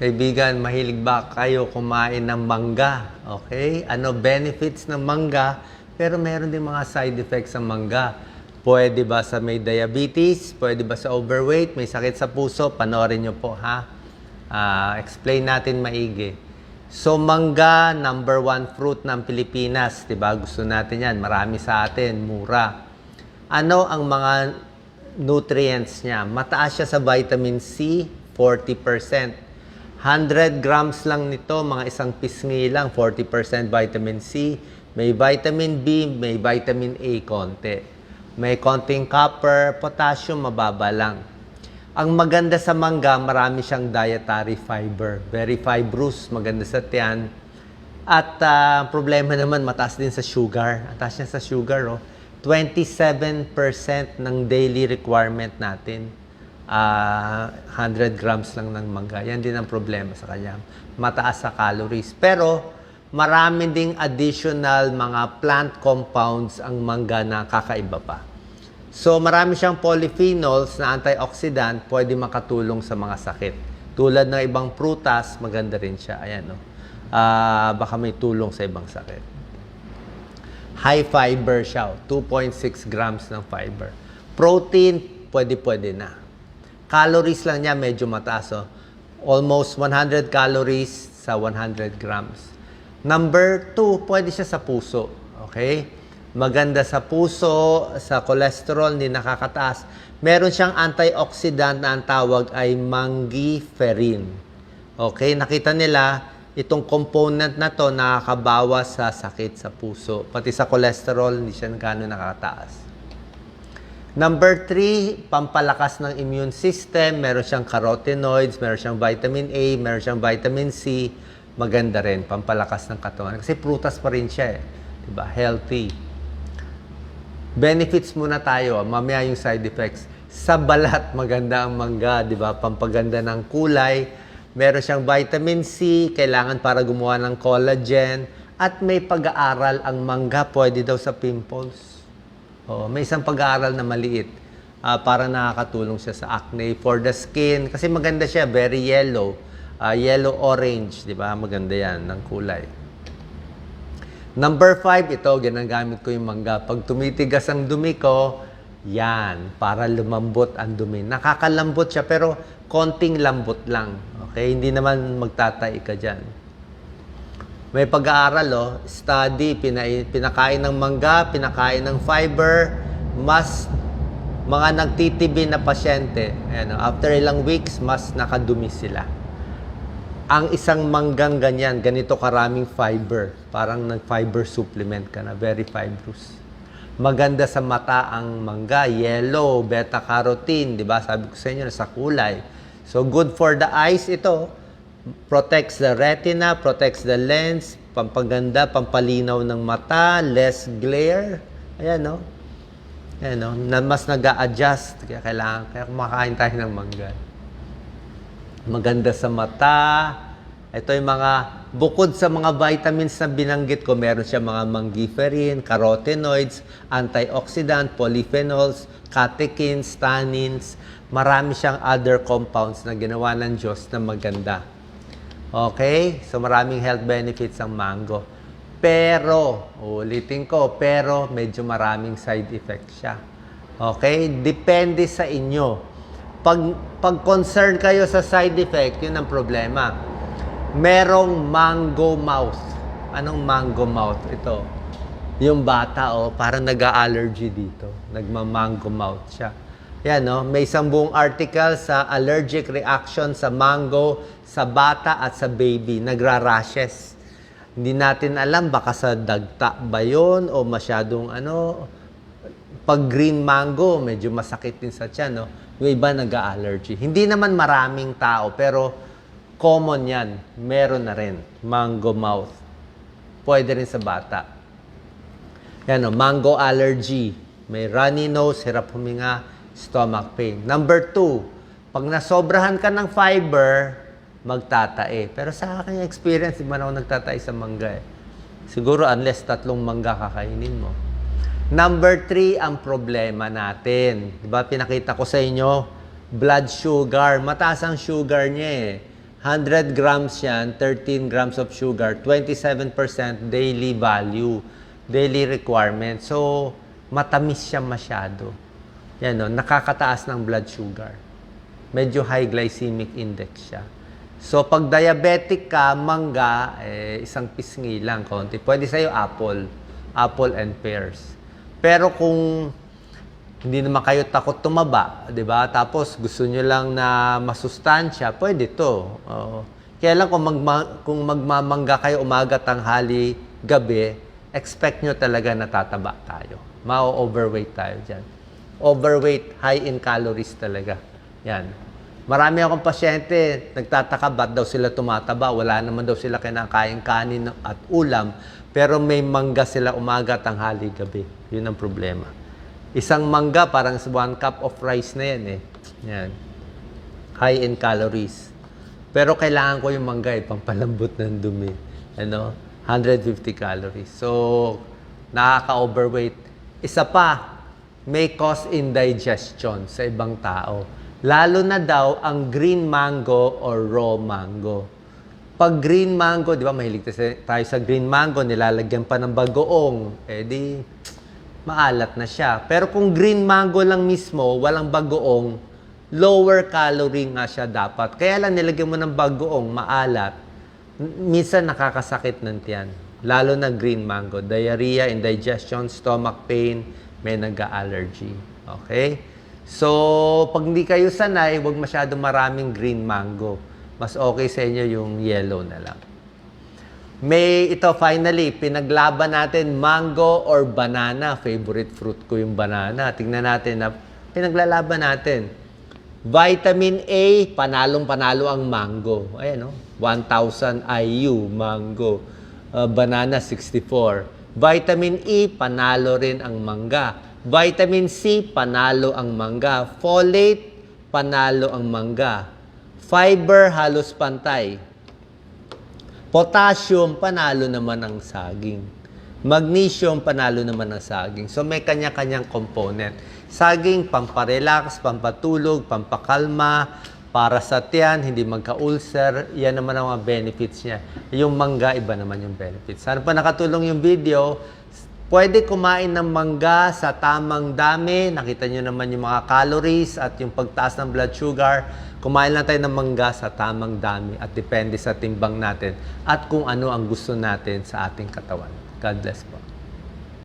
Kaibigan, mahilig ba kayo kumain ng mangga? Okay? Ano benefits ng mangga? Pero meron din mga side effects ng mangga. Pwede ba sa may diabetes? Pwede ba sa overweight? May sakit sa puso? Panorin nyo po, ha? Ah, explain natin maigi. So, mangga, number one fruit ng Pilipinas. Diba? Gusto natin yan. Marami sa atin. Mura. Ano ang mga nutrients niya? Mataas siya sa vitamin C, 40%. 100 grams lang nito, mga isang pisngi lang, 40% vitamin C. May vitamin B, may vitamin A konti. May konting copper, potassium, mababa lang. Ang maganda sa mangga, marami siyang dietary fiber. Very fibrous, maganda sa tiyan. At ah, problema naman, mataas din sa sugar. Ang taas niya sa sugar, oh. 27% ng daily requirement natin. Ah, 100 grams lang ng mangga. Yan din ang problema sa kanya. Mataas sa calories. Pero, marami ding additional mga plant compounds ang mangga na kakaiba pa. So, marami siyang polyphenols na antioxidant, pwede makatulong sa mga sakit. Tulad ng ibang prutas, maganda rin siya. Ayan, no? Ah, baka may tulong sa ibang sakit. High fiber siya, oh. 2.6 grams ng fiber. Protein, pwede-pwede na. Calories lang niya, medyo mataas. Oh. Almost 100 calories sa 100 grams. Number 2, pwede siya sa puso. Okay? Maganda sa puso, sa cholesterol, hindi nakakataas. Meron siyang antioxidant na ang tawag ay mangiferin. Okay? Nakita nila, itong component na to nakakabawas sa sakit sa puso. Pati sa cholesterol, hindi siya gano'n nakakataas. Number three, pampalakas ng immune system. Meron siyang carotenoids, meron siyang vitamin A, meron siyang vitamin C. Maganda rin, pampalakas ng katawan. Kasi prutas pa rin siya eh. Diba? Healthy. Benefits muna tayo. Mamaya yung side effects. Sa balat, maganda ang mangga. Diba? Pampaganda ng kulay. Meron siyang vitamin C, kailangan para gumawa ng collagen. At may pag-aaral ang mangga, pwede daw sa pimples. Oo, may isang pag-aaral na maliit ah, para nakakatulong siya sa acne for the skin kasi maganda siya, very yellow. Ah, yellow orange, 'di ba? Maganda 'yan ng kulay. Number five, ito, ginagamit ko yung mangga. Pag tumitigas ang dumi ko, yan, para lumambot ang dumi. Nakakalambot siya, pero konting lambot lang. Okay? Hindi naman magtatay ka dyan. May pag-aaral, oh, study, pina, pinakain ng mangga, pinakain ng fiber, mas mga nagtitibi na pasyente, ayan, oh, after ilang weeks, mas nakadumi sila. Ang isang manggang ganyan, ganito karaming fiber, parang nag-fiber supplement ka na, very fibrous. Maganda sa mata ang mangga, yellow, beta-carotene, di ba? Sabi ko sa inyo, sa kulay. So, good for the eyes ito protects the retina, protects the lens, pampaganda, pampalinaw ng mata, less glare. Ayan, no? Ayan, no? Na mas nag adjust Kaya kailangan, kaya kumakain tayo ng mangga. Maganda sa mata. Ito yung mga, bukod sa mga vitamins na binanggit ko, meron siya mga mangiferin, carotenoids, antioxidant, polyphenols, catechins, tannins. Marami siyang other compounds na ginawa ng Diyos na maganda. Okay? So maraming health benefits ang mango. Pero, ulitin ko, pero medyo maraming side effects siya. Okay? Depende sa inyo. Pag, pag concern kayo sa side effect, yun ang problema. Merong mango mouth. Anong mango mouth? Ito. Yung bata, oh, parang nag-allergy dito. Nagma-mango mouth siya. Yan, no? May isang buong article sa allergic reaction sa mango, sa bata at sa baby. Nagra-rashes. Hindi natin alam, baka sa dagta ba yun o masyadong ano, pag green mango, medyo masakit din sa tiyan, no? Yung iba nag-allergy. Hindi naman maraming tao, pero common yan. Meron na rin. Mango mouth. Pwede rin sa bata. Yan, no? mango allergy. May runny nose, hirap huminga, stomach pain. Number two, pag nasobrahan ka ng fiber, magtatae. Pero sa aking experience, di man ako nagtatae sa mangga eh. Siguro unless tatlong mangga kakainin mo. Number three, ang problema natin. Di ba, pinakita ko sa inyo, blood sugar. Mataas ang sugar niya eh. 100 grams yan, 13 grams of sugar, 27% daily value, daily requirement. So, matamis siya masyado. Yan o, nakakataas ng blood sugar. Medyo high glycemic index siya. So, pag diabetic ka, mangga, eh, isang pisngi lang, konti. Pwede sa'yo apple. Apple and pears. Pero kung hindi naman kayo takot tumaba, 'di ba? Tapos gusto nyo lang na masustansya, pwede 'to. Oo. Kaya lang kung magma- kung magmamangga kayo umaga, tanghali, gabi, expect nyo talaga na tataba tayo. Ma-overweight tayo diyan. Overweight, high in calories talaga. Yan. Marami akong pasyente, nagtataka ba't daw sila tumataba, wala naman daw sila kinakain kanin at ulam, pero may mangga sila umaga, tanghali, gabi. Yun ang problema. Isang mangga, parang one cup of rice na yan eh. Yan. High in calories. Pero kailangan ko yung mangga eh, pampalambot ng dumi. Ano? 150 calories. So, nakaka-overweight. Isa pa, may cause indigestion sa ibang tao. Lalo na daw ang green mango or raw mango. Pag green mango, di ba mahilig tayo sa green mango, nilalagyan pa ng bagoong, eh maalat na siya. Pero kung green mango lang mismo, walang bagoong, lower calorie nga siya dapat. Kaya lang nilagyan mo ng bagoong, maalat, minsan nakakasakit ng tiyan. Lalo na green mango. Diarrhea, indigestion, stomach pain, may nag-allergy. Okay? So, pag hindi kayo sanay, huwag masyado maraming green mango. Mas okay sa inyo yung yellow na lang. May ito finally, pinaglaban natin mango or banana. Favorite fruit ko yung banana. Tingnan natin na pinaglalaban natin. Vitamin A, panalong panalo ang mango. Ayan oh, 1000 IU mango. Uh, banana 64. Vitamin E, panalo rin ang mangga. Vitamin C, panalo ang mangga. Folate, panalo ang mangga. Fiber, halos pantay. Potassium, panalo naman ang saging. Magnesium, panalo naman ang saging. So may kanya-kanyang component. Saging, pamparelax, pampatulog, pampakalma, para sa tiyan, hindi magka-ulcer. Yan naman ang mga benefits niya. Yung mangga, iba naman yung benefits. Sana pa nakatulong yung video. Pwede kumain ng mangga sa tamang dami. Nakita nyo naman yung mga calories at yung pagtaas ng blood sugar. Kumain lang tayo ng mangga sa tamang dami at depende sa timbang natin at kung ano ang gusto natin sa ating katawan. God bless po.